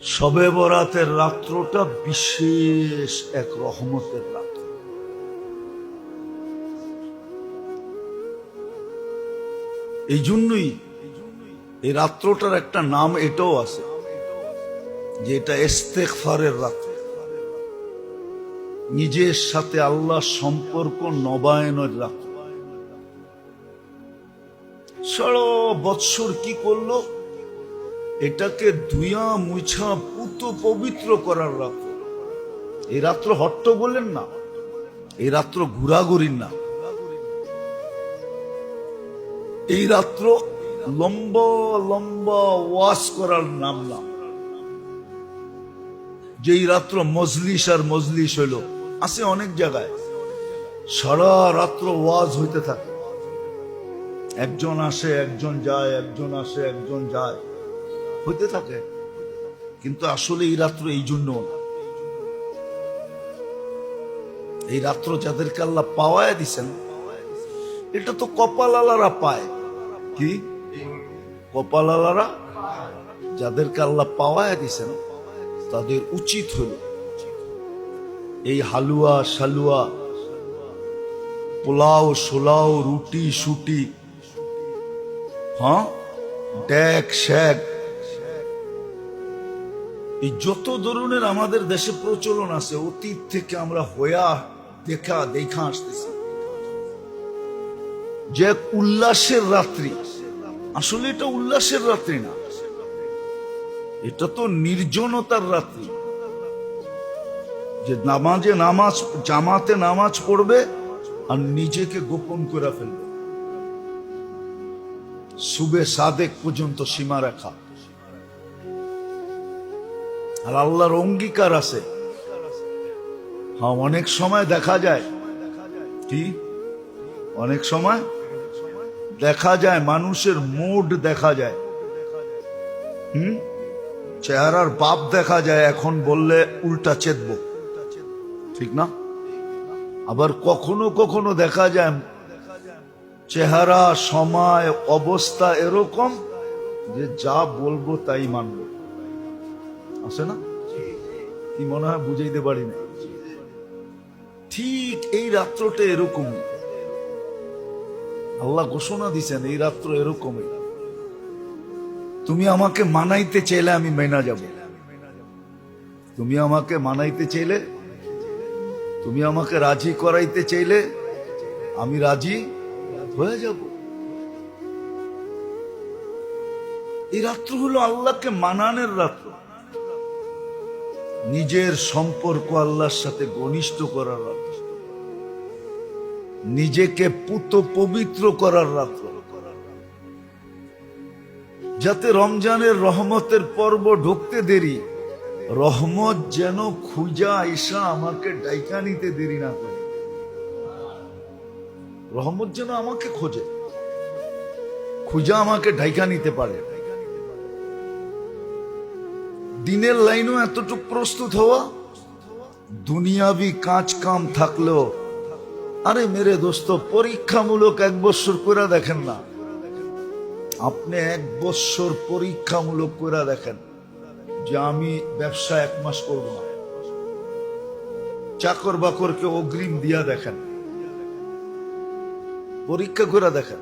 শবে বরাতের রাত্রটা বিশেষ এক রহমতের রাত্র। এই জন্যই এই রাত্রটার একটা নাম এটাও আছে, যে এটা ইস্তেগফারের রাত্র। নিজের সাথে আল্লাহ সম্পর্ক নবায়নের রাত্র। সারা বৎসর কি করল? এটাকে ধুয়া মুছা পুত পবিত্র করার রাত্র। এই রাত্র হট্ট বলেন না, এই রাত্র ঘোরাঘুরির না। এই রাত্র লম্বা লম্বা ওয়াস করার নাম না। যেই রাত্র মজলিস আর মজলিস হইল, আছে অনেক জায়গায়। সারা রাত্র ওয়াজ হইতে থাকে। একজন আসে, একজন যায়, একজন আসে, একজন যায়। হইতে থাকে। কিন্তু আসলে এই রাত্র এই জন্য এই রাত্র যাদেরকে আল্লাহ পাওয়ায় দিছেন, এটা তো কপাল আলারা পায়। কি? কপাল আলারা যাদেরকে আল্লাহ পাওয়ায় দিছেন, তাদের উচিত হল এই হালুয়া, শালুয়া, পোলাও সোলাও রুটি সুটি হ্যাঁ? ড্যাক শ্যাক এই যত ধরনের আমাদের দেশে প্রচলন আছে, অতীত থেকে আমরা হয়া দেখা দেখা আসতেছি। যে উল্লাসের রাত্রি, আসলে এটা উল্লাসের রাত্রি না। এটা তো নির্জনতার রাত্রি। যে নামাজে নামাজ, জামাতে নামাজ পড়বে আর নিজেকে গোপন করে ফেলবে। সুবে সাদেক পর্যন্ত সীমা রাখা। আর আল্লাহর অঙ্গীকার আছে। হ্যাঁ অনেক সময় দেখা যায়। কি? অনেক সময় দেখা যায়, মানুষের মুড দেখা যায়। হুম? চেহারার বাপ দেখা যায়, এখন বললে উল্টা চেতব। ঠিক না? আবার কখনো কখনো দেখা যায়, চেহারা, সময়, অবস্থা এরকম যে যা বলব তাই মানবো। আছে না? কি মনে হয় বুঝাইতে পারি না ঠিক এই রাত্রটা এরকমই আল্লাহ ঘোষণা দিছেন, এই রাত্র এরকমই। তুমি আমাকে মানাইতে চাইলে আমি মেনা যাব। তুমি আমাকে মানাইতে চাইলে, তুমি আমাকে রাজি করাইতে চাইলে আমি রাজি হয়ে যাব। এই রাত্র হলো আল্লাহকে মানানের রাত্র। নিজের সম্পর্ক আল্লাহর সাথে ঘনিষ্ঠ করার রাত্র নিজেকে পুত পবিত্র করার রাত্র যাতে রমজানের রহমতের পর্ব ঢুকতে দেরি, রহমত যেন খুঁজা এসা আমাকে ডাইকা নিতে দেরি না করে। রহমত যেন আমাকে খোঁজে, খুঁজা আমাকে ডাইকা নিতে পারে। দিনের লাইনও এতটুকু প্রস্তুত হওয়া, দুনিয়াবি কাজ কাম থাকলেও, আরে মেরে দোস্ত, পরীক্ষামূলক এক বছর করে দেখেন না। আপনি এক বছর পরীক্ষামূলক করে দেখেন যে আমি ব্যবসা এক মাস করব না। চাকর বাকরকে অগ্রিম দিয়া দেখেন। পরীক্ষা করে দেখেন।